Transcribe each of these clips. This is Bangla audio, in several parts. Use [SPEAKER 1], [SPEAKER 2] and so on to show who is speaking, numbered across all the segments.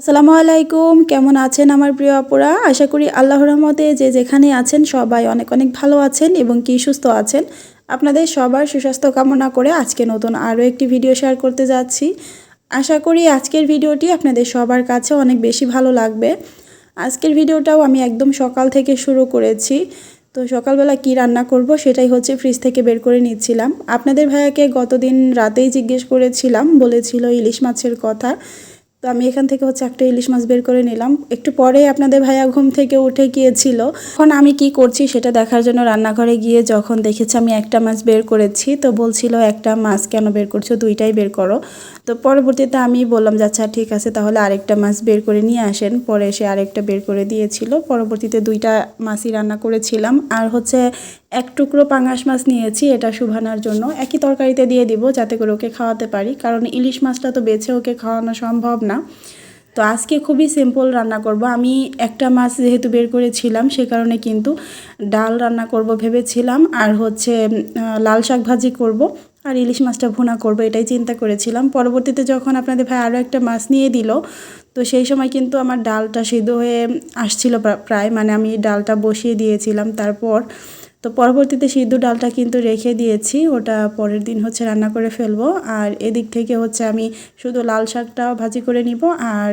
[SPEAKER 1] আসসালামু আলাইকুম। কেমন আছেন আমার প্রিয় আপুরা? আশা করি আল্লাহ রহমতে যে যেখানে আছেন সবাই অনেক অনেক ভালো আছেন এবং কি সুস্থ আছেন। আপনাদের সবার সুস্বাস্থ্য কামনা করে আজকে নতুন আরও একটি ভিডিও শেয়ার করতে যাচ্ছি। আশা করি আজকের ভিডিওটি আপনাদের সবার কাছে অনেক বেশি ভালো লাগবে। আজকের ভিডিওটাও আমি একদম সকাল থেকে শুরু করেছি। তো সকালবেলা কি রান্না করব সেটাই হচ্ছে ফ্রিজ থেকে বের করে নিচ্ছিলাম। আপনাদের ভাইয়াকে গতদিন রাতেই জিজ্ঞেস করেছিলাম, বলেছিল ইলিশ মাছের কথা। তো আমি এখান থেকে হচ্ছে একটা ইলিশ মাছ বের করে নিলাম। একটু পরে আপনাদের ভাইয়া ঘুম থেকে উঠে গিয়েছিল। এখন আমি কি করছি সেটা দেখার জন্য রান্নাঘরে গিয়ে যখন দেখেছি আমি একটা মাছ বের করেছি, তো বলছিল, একটা মাছ কেন বের করছ? দুইটাই বের করো। তো পরবর্তীতে আমি বললাম যে আচ্ছা ঠিক আছে, তাহলে আরেকটা মাছ বের করে নিয়ে আসেন। পরে এসে আরেকটা বের করে দিয়েছিল। পরবর্তীতে দুইটা মাছই রান্না করেছিলাম। আর হচ্ছে এক টুকরো পাঙাশ মাছ নিয়েছি, এটা শুভানার জন্য। একই তরকারিতে দিয়ে দিব যাতে করে ওকে খাওয়াতে পারি। কারণ ইলিশ মাছটা তো বেছে ওকে খাওয়ানো সম্ভব না। তো আজকে খুবই সিম্পল রান্না করব। আমি একটা মাছ যেহেতু বের করেছিলাম, সে কারণে কিন্তু ডাল রান্না করব ভেবেছিলাম, আর হচ্ছে লাল শাক ভাজি করব, আর ইলিশ মাছটা ভুনা করব, এটাই চিন্তা করেছিলাম। পরবর্তীতে যখন আপনাদের ভাই আরও একটা মাছ নিয়ে দিল, তো সেই সময় কিন্তু আমার ডালটা সিদ্ধ হয়ে আসছিল প্রায় মানে আমি ডালটা বসিয়ে দিয়েছিলাম। তারপর তো পরবর্তীতে সিদ্ধ ডালটা কিন্তু রেখে দিয়েছি, ওটা পরের দিন হচ্ছে রান্না করে ফেলব। আর এদিক থেকে হচ্ছে আমি শুধু লাল শাকটা ভাজি করে নিব, আর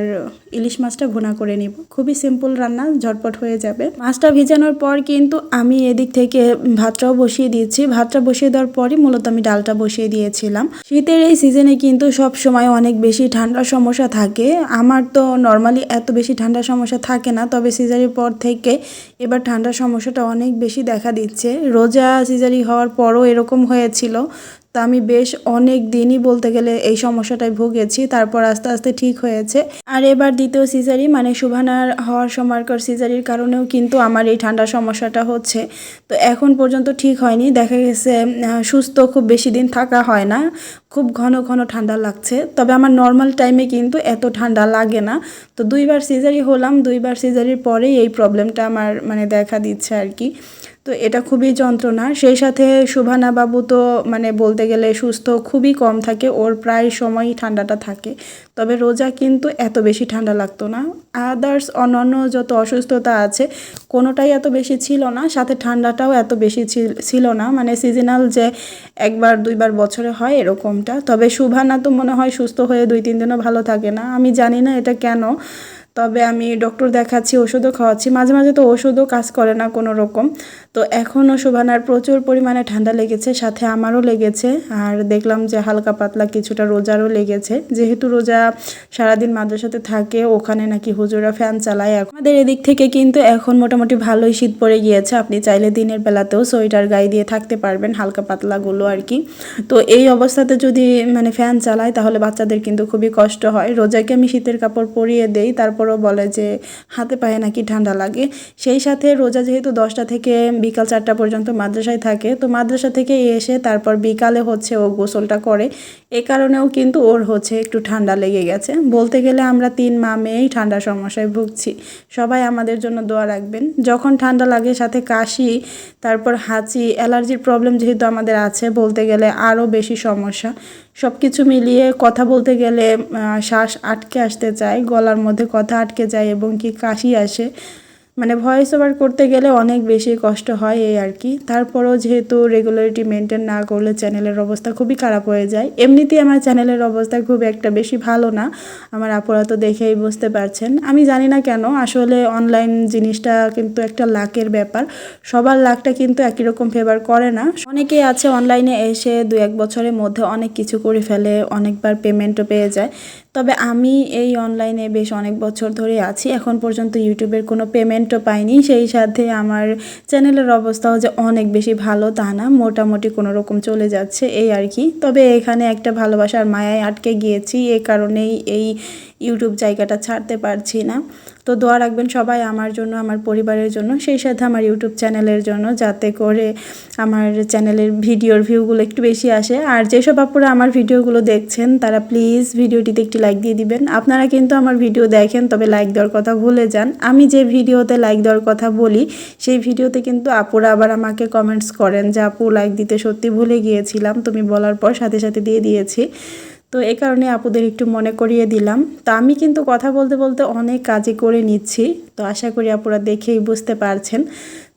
[SPEAKER 1] ইলিশ মাছটা ভুনা করে নিব। খুবই সিম্পল রান্না, ঝটপট হয়ে যাবে। মাছটা ভিজানোর পর কিন্তু আমি এদিক থেকে ভাতটাও বসিয়ে দিয়েছি। ভাতটা বসিয়ে দেওয়ার পরই মূলত আমি ডালটা বসিয়ে দিয়েছিলাম। শীতের এই সিজনে কিন্তু সব সময় অনেক বেশি ঠান্ডার সমস্যা থাকে। আমার তো নর্মালি এত বেশি ঠান্ডার সমস্যা থাকে না, তবে সিজারির পর থেকে এবার ঠান্ডার সমস্যাটা অনেক বেশি দেখা দিচ্ছে। রোজা সিজারি হওয়ার পরও এরকম হয়েছিল। তা আমি বেশ অনেক দিনই বলতে গেলে এই সমস্যাটায় ভুগেছি, তারপর আস্তে আস্তে ঠিক হয়েছে। আর এবার দ্বিতীয় সিজারি মানে সুভানার হওয়ার সময়কার সিজারির কারণেও কিন্তু আমার এই ঠান্ডার সমস্যাটা হচ্ছে। তো এখন পর্যন্ত ঠিক হয়নি, দেখা গেছে সুস্থ খুব বেশি দিন থাকা হয় না, খুব ঘন ঘন ঠান্ডা লাগছে। তবে আমার নর্মাল টাইমে কিন্তু এত ঠান্ডা লাগে না। তো দুইবার সিজারি হলাম, দুইবার সিজারির পরেই এই প্রবলেমটা আমার মানে দেখা দিচ্ছে আর কি। তো এটা খুবই যন্ত্রণা। সেই সাথে শুভানা বাবু তো মানে বলতে গেলে সুস্থ খুবই কম থাকে, ওর প্রায় সময়ই ঠান্ডাটা থাকে। তবে রোজা কিন্তু এত বেশি ঠান্ডা লাগতো না। আদার্স অন্যান্য যত অসুস্থতা আছে, কোনোটাই এত বেশি ছিল না। সাথে ঠান্ডাটাও এত বেশি ছিল না। মানে সিজনাল যে একবার, দুইবার বছরে হয় এরকমটা। তবে শুভানা তো মনে হয় সুস্থ হয়ে দুই, তিন দিনও ভালো থাকে না। আমি জানি না এটা কেন। তবে আমি ডক্টর দেখাচ্ছি, ওষুধও খাওয়াচ্ছি, মাঝে মাঝে তো ওষুধও কাজ করে না কোনো রকম। তো এখনও শোভানার প্রচুর পরিমাণে ঠান্ডা লেগেছে, সাথে আমারও লেগেছে, আর দেখলাম যে হালকা পাতলা কিছুটা রোজারও লেগেছে। যেহেতু রোজা সারাদিন মাদ্রাসাতে থাকে, ওখানে নাকি হুজুরা ফ্যান চালায় এখন। আমাদের এদিক থেকে কিন্তু এখন মোটামুটি ভালোই শীত পড়ে গিয়েছে, আপনি চাইলে দিনের বেলাতেও সোয়েটার গায়ে দিয়ে থাকতে পারবেন, হালকা পাতলাগুলো আর কি। তো এই অবস্থাতে যদি মানে ফ্যান চালায়, তাহলে বাচ্চাদের কিন্তু খুবই কষ্ট হয়। রোজাকে আমি শীতের কাপড় পরিয়ে দেই, তারপর তারপরও বলে যে হাতে পায়ে নাকি ঠান্ডা লাগে। সেই সাথে রোজা যেহেতু দশটা থেকে বিকাল চারটা পর্যন্ত মাদ্রাসায় থাকে, তো মাদ্রাসা থেকে এসে তারপর বিকালে হচ্ছে ও গোসলটা করে। এ কারণেও কিন্তু ওর হচ্ছে একটু ঠান্ডা লেগে গেছে। বলতে গেলে আমরা তিন মা মেয়েই ঠান্ডার সমস্যায় ভুগছি। সবাই আমাদের জন্য দোয়া রাখবেন। যখন ঠান্ডা লাগে সাথে কাশি, তারপর হাঁচি, অ্যালার্জির প্রবলেম যেহেতু আমাদের আছে, বলতে গেলে আরও বেশি সমস্যা। সব কিছু মিলিয়ে কথা বলতে গেলে শ্বাস আটকে আসতে চায়, গলার মধ্যে কথা আটকে যায় এবং কি কাশি আসে। মানে ভয়েস ওভার করতে গেলে অনেক বেশি কষ্ট হয় এই আর কি। তারপরও যেহেতু রেগুলারিটি মেনটেন না করলে চ্যানেলের অবস্থা খুবই খারাপ হয়ে যায়। এমনিতেই আমার চ্যানেলের অবস্থা খুব একটা বেশি ভালো না। আমার আপুরা তো দেখেই বুঝতে পারছেন। আমি জানি না কেন, আসলে অনলাইন জিনিসটা কিন্তু একটা লাকের ব্যাপার। সবার লাকটা কিন্তু একই রকম ফেভার করে না। অনেকেই আছে অনলাইনে এসে দু এক বছরের মধ্যে অনেক কিছু করে ফেলে, অনেকবার পেমেন্টও পেয়ে যায়। তবে আমি এই অনলাইনে বেশ অনেক বছর ধরে আছি। এখন পর্যন্ত ইউটিউবের কোনো পেমেন্টও পাইনি। সেই সাথে আমার চ্যানেলের অবস্থাও যে অনেক বেশি ভালো তা না, মোটামুটি কোনো রকম চলে যাচ্ছে এই আর কি। তবে এখানে একটা ভালোবাসার মায়ায় আটকে গিয়েছি। এ কারণেই এই ইউটিউব জায়গাটা ছাড়তে পারছি না। তো দোয়া রাখবেন সবাই আমার জন্য, আমার পরিবারের জন্য, সেই সাথে আমার ইউটিউব চ্যানেলের জন্য, যাতে করে আমার চ্যানেলের ভিডিওর ভিউগুলো একটু বেশি আসে। আর যেসব আপুরা আমার ভিডিওগুলো দেখছেন, তারা প্লিজ ভিডিওটিতে একটি লাইক দিয়ে দিবেন। আপনারা কিন্তু আমার ভিডিও দেখেন, তবে লাইক দেওয়ার কথা ভুলে যান। আমি যে ভিডিওতে লাইক দেওয়ার কথা বলি, সেই ভিডিওতে কিন্তু আপুরা আবার আমাকে কমেন্টস করেন যে, আপু লাইক দিতে সত্যি ভুলে গিয়েছিলাম, তুমি বলার পর সাথে সাথে দিয়ে দিয়েছি। তো এ কারণে আপুদের একটু মনে করিয়ে দিলাম। তা আমি কিন্তু কথা বলতে বলতে অনেক কাজই করে নিচ্ছি। তো আশা করি আপুরা দেখেই বুঝতে পারছেন।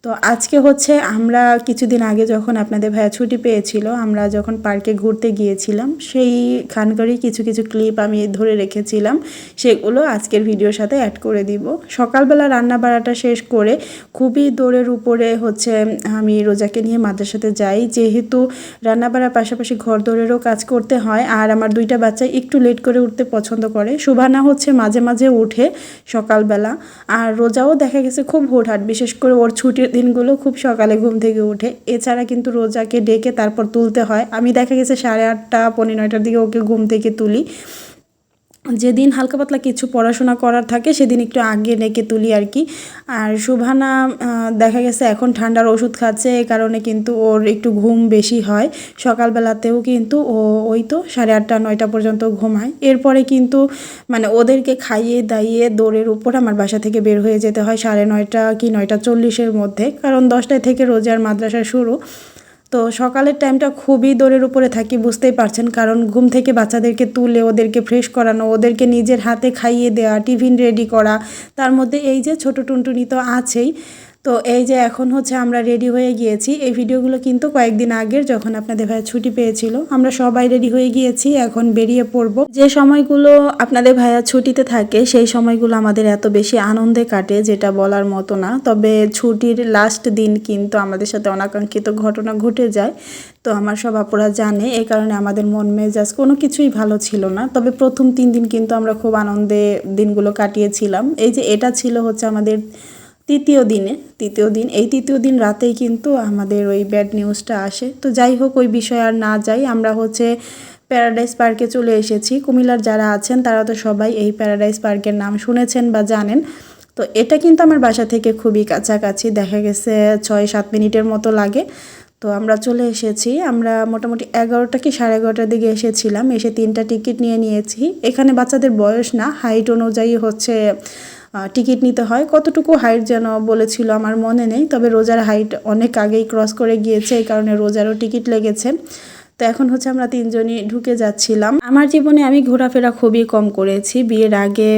[SPEAKER 1] তো আজকে হচ্ছে আমরা কিছুদিন আগে যখন আপনাদের ভাইয়া ছুটি পেয়েছিল, আমরা যখন পার্কে ঘুরতে গিয়েছিলাম সেই সেইখানকারই কিছু কিছু ক্লিপ আমি ধরে রেখেছিলাম। সেগুলো আজকের ভিডিওর সাথে অ্যাড করে দিব। সকালবেলা রান্না বাড়াটা শেষ করে খুবই দৌড়ের উপরে হচ্ছে আমি রোজাকে নিয়ে মাদ্রাসাতে যাই। যেহেতু রান্না বাড়ার পাশাপাশি ঘর দৌড়েরও কাজ করতে হয়, আর আমার দুইটা বাচ্চা একটু লেট করে উঠতে পছন্দ করে। সুবানা হচ্ছে মাঝে মাঝে উঠে সকালবেলা, আর রোজাও দেখা গেছে খুব হুটহাট, বিশেষ করে ওর ছুটির দিনগুলো খুব সকালে ঘুম থেকে উঠে। এছাড়া কিন্তু রোজাকে ডেকে তারপর তুলতে হয়। আমি দেখা গেছে সাড়ে আটটা পনেরো নয়টার দিকে ওকে ঘুম থেকে তুলি। যেদিন হালকা পাতলা কিছু পড়াশোনা করার থাকে, সেদিন একটু আগে ডেকে তুলি আর কি। আর শুভানা দেখা গেছে এখন ঠান্ডার ওষুধ খাচ্ছে এই কারণে কিন্তু ওর একটু ঘুম বেশি হয়। সকালবেলাতেও কিন্তু ও, ওই তো সাড়ে আটটা, নয়টা পর্যন্ত ঘুমায়। এরপরে কিন্তু মানে ওদেরকে খাইয়ে দাইয়ে দৌড়ের উপর আমার বাসা থেকে বের হয়ে যেতে হয় সাড়ে নয়টা কি নয়টা চল্লিশের মধ্যে। কারণ দশটায় থেকে রোজার মাদ্রাসা শুরু। তো সকালের টাইমটা খুবই দৌড়ের উপরে থাকি, বুঝতেই পারছেন। কারণ ঘুম থেকে বাচ্চাদেরকে তুলে, ওদেরকে ফ্রেশ করানো, ওদেরকে নিজের হাতে খাইয়ে দেওয়া টিফিন রেডি করা, তার মধ্যে এই যে ছোট টুনটুনি তো আছেই। তো এই যে এখন হচ্ছে আমরা রেডি হয়ে গিয়েছি। এই ভিডিওগুলো কিন্তু কয়েকদিন আগের যখন আপনাদের ভাইয়া ছুটি পেয়েছিল। আমরা সবাই রেডি হয়ে গিয়েছি, এখন বেরিয়ে পড়ব। যে সময়গুলো আপনাদের ভাইয়া ছুটিতে থাকে, সেই সময়গুলো আমাদের এত বেশি আনন্দে কাটে যেটা বলার মতো না। তবে ছুটির লাস্ট দিন কিন্তু আমাদের সাথে অনাকাঙ্ক্ষিত ঘটনা ঘটে যায়। তো আমার সব আপুরা জানে এই কারণে আমাদের মন মেজাজ কোনো কিছুই ভালো ছিল না। তবে প্রথম তিন দিন কিন্তু আমরা খুব আনন্দে দিনগুলো কাটিয়েছিলাম। এই যে এটা ছিল হচ্ছে আমাদের তৃতীয় দিনে, তৃতীয় দিন, এই তৃতীয় দিন রাতেই কিন্তু আমাদের ওই ব্যাড নিউজটা আসে। তো যাই হোক, ওই বিষয়ে আর না যাই, আমরা হচ্ছে প্যারাডাইস পার্কে চলে এসেছি। কুমিল্লার যারা আছেন, তারা তো সবাই এই প্যারাডাইস পার্কের নাম শুনেছেন বা জানেন। তো এটা কিন্তু আমার বাসা থেকে খুবই কাছাকাছি, দেখা গেছে ছয় সাত মিনিটের মতো লাগে। তো আমরা চলে এসেছি, আমরা মোটামুটি এগারোটা কি সাড়ে এগারোটার দিকে এসেছিলাম, এসে তিনটা টিকিট নিয়ে নিয়েছি। এখানে বাচ্চাদের বয়স না হাইট অনুযায়ী হচ্ছে টিকিট নিতে হয়। কতটুকু হাইট যেন বলেছিল আমার মনে নেই, তবে রোজার হাইট অনেক আগেই ক্রস করে গিয়েছে, এই কারণে রোজারও টিকিট লেগেছে। তো এখন হচ্ছে আমরা তিনজনই ঢুকে যাচ্ছিলাম। আমার জীবনে আমি ঘোরাফেরা খুবই কম করেছি। বিয়ের আগে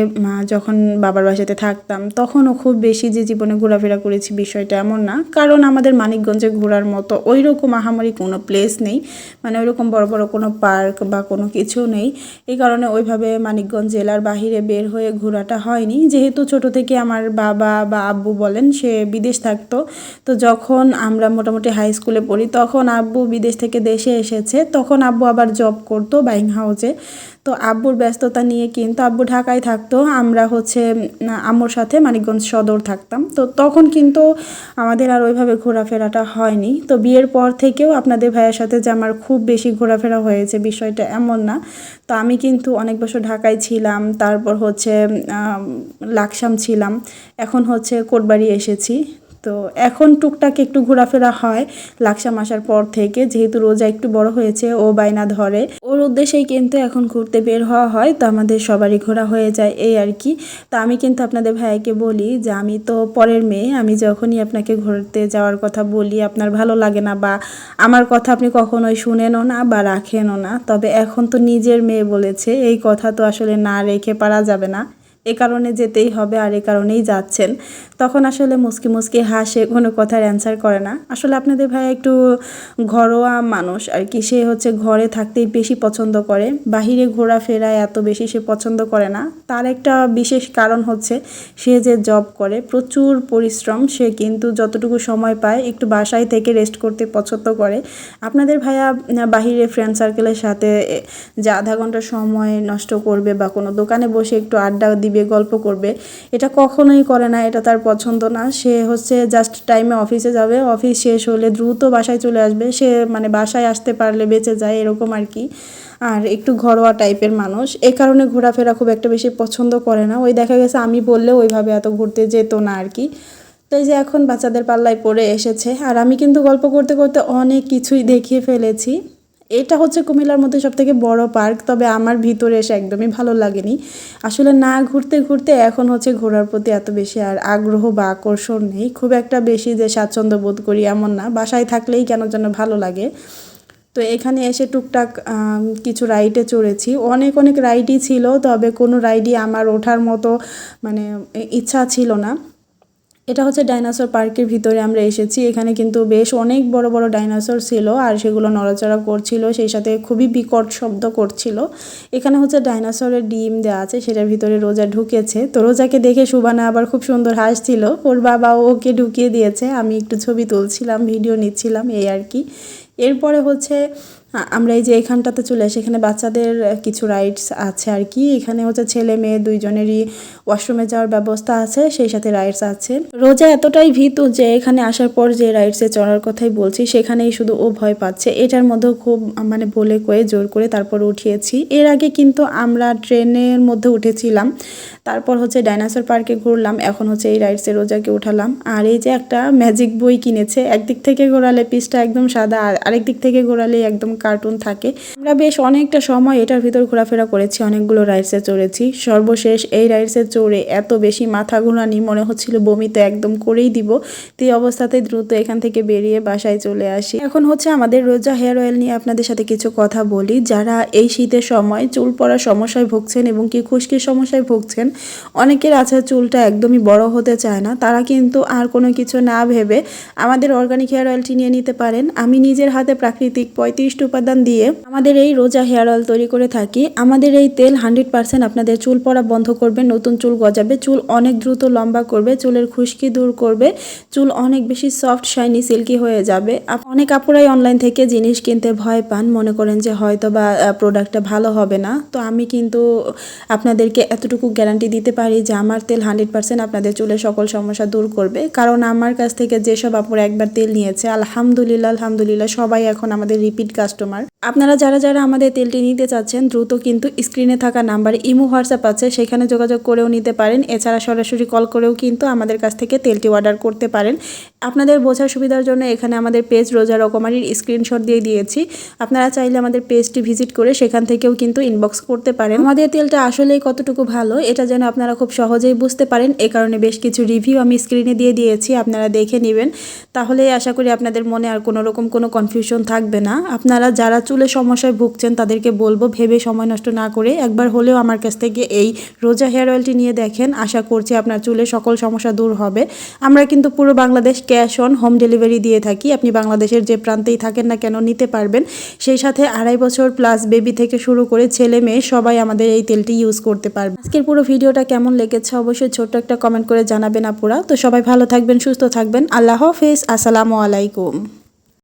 [SPEAKER 1] যখন বাবার বাসাতে থাকতাম, তখনও খুব বেশি যে জীবনে ঘোরাফেরা করেছি বিষয়টা এমন না। কারণ আমাদের মানিকগঞ্জে ঘোরার মতো ওই রকম আহামরি কোনো প্লেস নেই। মানে ওইরকম বড় বড় কোনো পার্ক বা কোনো কিছু নেই। এই কারণে ওইভাবে মানিকগঞ্জ জেলার বাহিরে বের হয়ে ঘোরাটা হয়নি। যেহেতু ছোট থেকে আমার বাবা বা আব্বু বলেন, সে বিদেশ থাকতো। তো যখন আমরা মোটামুটি হাই স্কুলে পড়ি, তখন আব্বু বিদেশ থেকে দেশে এসেছে। তখন আব্বু আবার জব করতো বাইং হাউসে তো আব্বুর ব্যস্ততা নিয়ে কিন্তু আব্বু ঢাকায় থাকতো। আমরা হচ্ছে আম্মুর সাথে মানিকগঞ্জ সদর থাকতাম। তো তখন কিন্তু আমাদের আর ওইভাবে ঘোরাফেরাটা হয়নি। তো বিয়ের পর থেকেও আপনাদের ভাইয়ের সাথে যে আমার খুব বেশি ঘোরাফেরা হয়েছে বিষয়টা এমন না। তো আমি কিন্তু অনেক বছর ঢাকায় ছিলাম, তারপর হচ্ছে লাকসাম ছিলাম। এখন হচ্ছে কোটবাড়ি এসেছি। তো এখন টুকটাক একটু ঘোরাফেরা হয় লাকসাম আসার পর থেকে, যেহেতু রোজা একটু বড় হয়েছে, ও বায়না ধরে। ওর উদ্দেশ্যেই কিন্তু এখন ঘুরতে বের হওয়া হয়, তো আমাদের সবারই ঘোরা হয়ে যায় এই আর কি। তো আমি কিন্তু আপনাদের ভাইকে বলি যে, আমি তো পরের মেয়ে, আমি যখনই আপনাকে ঘুরতে যাওয়ার কথা বলি, আপনার ভালো লাগে না বা আমার কথা আপনি কখনোই শুনেনও না বা রাখেনও না, তবে এখন তো নিজের মেয়ে বলেছে, এই কথা তো আসলে না রেখে পারা যাবে না। এ কারণে যেতেই হবে আর এ কারণেই যাচ্ছেন। তখন আসলে মুসকি মুসকি হাসে, কোনো কথার অ্যান্সার করে না। আসলে আপনাদের ভাই একটু ঘরোয়া মানুষ আর কি, সে হচ্ছে ঘরে থাকতেই বেশি পছন্দ করে। বাহিরে ঘোরাফেরা এত বেশি সে পছন্দ করে না। তার একটা বিশেষ কারণ হচ্ছে, সে যে জব করে, প্রচুর পরিশ্রম, সে কিন্তু যতটুকু সময় পায় একটু বাসায় থেকে রেস্ট করতে পছন্দ করে। আপনাদের ভাইয়া বাহিরে ফ্রেন্ড সার্কেলের সাথে যে আধা ঘণ্টা সময় নষ্ট করবে বা কোনো দোকানে বসে একটু আড্ডা দিবে, গল্প করবে, এটা কখনোই করে না। এটা তার পছন্দ না। সে হচ্ছে জাস্ট টাইমে অফিসে যাবে। অফিস শেষ হলে দ্রুত বাসায় চলে আসবে। সে মানে বাসায় আসতে পারলে বেঁচে যায় এরকম আর কি। আর একটু ঘরোয়া টাইপের মানুষ। এ কারণে ঘোরাফেরা খুব একটা বেশি পছন্দ করে না। ওই দেখা গেছে আমি বললেও ওইভাবে এত ঘুরতে যেত না আর কি। তো এই যে এখন বাচ্চাদের পাল্লায় পড়ে এসেছে। আর আমি কিন্তু গল্প করতে করতে অনেক কিছুই দেখিয়ে ফেলেছি। এটা হচ্ছে কুমিল্লার মধ্যে সব থেকে বড় পার্ক, তবে আমার ভিতরে এসে একদমই ভালো লাগেনি। আসলে না ঘুরতে ঘুরতে এখন হচ্ছে ঘোরার প্রতি এত বেশি আর আগ্রহ বা আকর্ষণ নেই। খুব একটা বেশি যে স্বাচ্ছন্দ্য বোধ করি এমন না, বাসায় থাকলেই কেন যেন ভালো লাগে। তো এখানে এসে টুকটাক কিছু রাইডে চড়েছি। অনেক অনেক রাইডই ছিল, তবে কোনো রাইডই আমার ওঠার মতো মানে ইচ্ছা ছিল না। এটা হচ্ছে ডাইনোসর পার্কের ভিতরে আমরা এসেছি। এখানে কিন্তু বেশ অনেক বড় বড় ডাইনোসর ছিল আর সেগুলো নড়াচড়া করছিল, সেই সাথে খুবই বিকট শব্দ করছিল। এখানে হচ্ছে ডাইনোসরের ডিম দেওয়া আছে, সেটার ভিতরে রোজা ঢুকেছে। তো রোজাকে দেখে সুবানা আবার খুব সুন্দর হাসছিল। ওর বাবা ওকে ঢুকিয়ে দিয়েছে, আমি একটু ছবি তুলছিলাম, ভিডিও নিচ্ছিলাম, এই আর কি। এরপরে হচ্ছে আমরা এই যে এখানটাতে চলে আসি, এখানে বাচ্চাদের কিছু রাইডস আছে আর কি। এখানে হচ্ছে ছেলে, মেয়ে দুইজনেরই ওয়াশরুমে যাওয়ার ব্যবস্থা আছে, সেই সাথে রাইডস আছে। রোজা এতটাই ভীতু যে এখানে আসার পর যে রাইডসে চড়ার কথাই বলছি, সেখানেই শুধু ও ভয় পাচ্ছে। এটার মধ্যেও খুব মানে বলে কয়ে জোর করে তারপর উঠিয়েছি। এর আগে কিন্তু আমরা ট্রেনের মধ্যে উঠেছিলাম, তারপর হচ্ছে ডাইনোসর পার্কে ঘুরলাম, এখন হচ্ছে এই রাইডসে রোজাকে উঠালাম। আর এই যে একটা ম্যাজিক বই কিনেছে, একদিক থেকে ঘোরালে পিসটা একদম সাদা, আর আরেক দিক থেকে ঘোরালে একদম কার্টুন থাকে। আমরা বেশ অনেকটা সময় এটার ভিতর ঘোরাফেরা করেছি, অনেকগুলো রাইডসে চড়েছি। সর্বশেষ এই রাইডসে চড়ে এত বেশি মাথা ঘোরানি মনে হচ্ছিল বমি তো একদম করেই দিব। তো এই অবস্থাতে দ্রুত এখান থেকে বেরিয়ে বাসায় চলে আসি। এখন হচ্ছে আমাদের রোজা হেয়ার অয়েল নিয়ে আপনাদের সাথে কিছু কথা বলি। যারা এই শীতের সময় চুল পড়ার সমস্যায় ভুগছেন এবং কি খুশকির সমস্যায় ভুগছেন, অনেকের আছে চুলটা একদমই বড় হতে চায় না। তারা কিন্তু আর কোনো কিছু না ভেবে আমাদের অর্গানিক হেয়ার অয়েলটি নিয়ে নিতে পারেন। আমি নিজের হাতে প্রাকৃতিক পঁয়ত্রিশটি উপাদান দিয়ে আমাদের এই রোজা হেয়ার অয়েল তৈরি করে থাকি। আমাদের এই তেল হান্ড্রেড পার্সেন্ট আপনাদের চুল পড়া বন্ধ করবে, নতুন চুল গজাবে, চুল অনেক দ্রুত লম্বা করবে, চুলের খুশকি দূর করবে, চুল অনেক বেশি সফট, শাইনি, সিল্কি হয়ে যাবে। অনেক আপুরাই অনলাইন থেকে জিনিস কিনতে ভয় পান, মনে করেন যে হয়তো বা প্রোডাক্টটা ভালো হবে না। তো আমি কিন্তু আপনাদেরকে এতটুকু গ্যারান্টি দিতে পারি যে আমার তেল হান্ড্রেড পার্সেন্ট আপনাদের চুলের সকল সমস্যা দূর করবে। কারণ আমার কাছ থেকে যেসব আপুরা একবার তেল নিয়েছে, আলহামদুলিল্লাহ আলহামদুলিল্লাহ, সবাই এখন আমাদের রিপিট কাস্টমার আপনারা যারা যারা আমাদের তেলটি নিতে চাচ্ছেন, দ্রুত কিন্তু স্ক্রিনে থাকা নাম্বারে ইমো হোয়াটসঅ্যাপ আছে, সেখানে যোগাযোগ করেও নিতে পারেন। এছাড়া সরাসরি কল করেও কিন্তু আমাদের কাছ থেকে তেলটি অর্ডার করতে পারেন। আপনাদের বোঝার সুবিধার জন্য এখানে আমাদের পেজ রোজা রকমারির স্ক্রিনশট দিয়ে দিয়েছি। আপনারা চাইলে আমাদের পেজটি ভিজিট করে সেখান থেকেও কিন্তু ইনবক্স করতে পারেন। আমাদের তেলটা আসলেই কতটুকু ভালো, এটা যেন আপনারা খুব সহজেই বুঝতে পারেন। এ কারণে বেশ কিছু রিভিউ আমি স্ক্রিনে দিয়ে দিয়েছি, আপনারা দেখে নেবেন। তাহলে আশা করি আপনাদের মনে আর কোনো রকম কোনো কনফিউশন থাকবে না। আপনারা যারা চুলের সমস্যায় ভুগছেন তাদেরকে বলব ভেবে সময় নষ্ট না করে একবার হলেও আমার কাছ থেকে এই রোজা হেয়ার অয়েলটি নিয়ে দেখেন। আশা করছি আপনার চুলের সকল সমস্যা দূর হবে। আমরা কিন্তু পুরো Bangladesh cash on home delivery দিয়ে থাকি। আপনি বাংলাদেশের যে প্রান্তেই থাকেন না কেন নিতে পারবেন। সেই সাথে আড়াই বছর প্লাস বেবি থেকে শুরু করে ছেলে মেয়ে সবাই আমাদের এই তেলটি ইউজ করতে পারবে। আজকের পুরো ভিডিওটা কেমন লেগেছে অবশ্যই ছোট্ট একটা কমেন্ট করে জানাবেন আপুরা। তো সবাই ভালো থাকবেন, সুস্থ থাকবেন। আল্লাহ হাফেজ। আসসালামু আলাইকুম।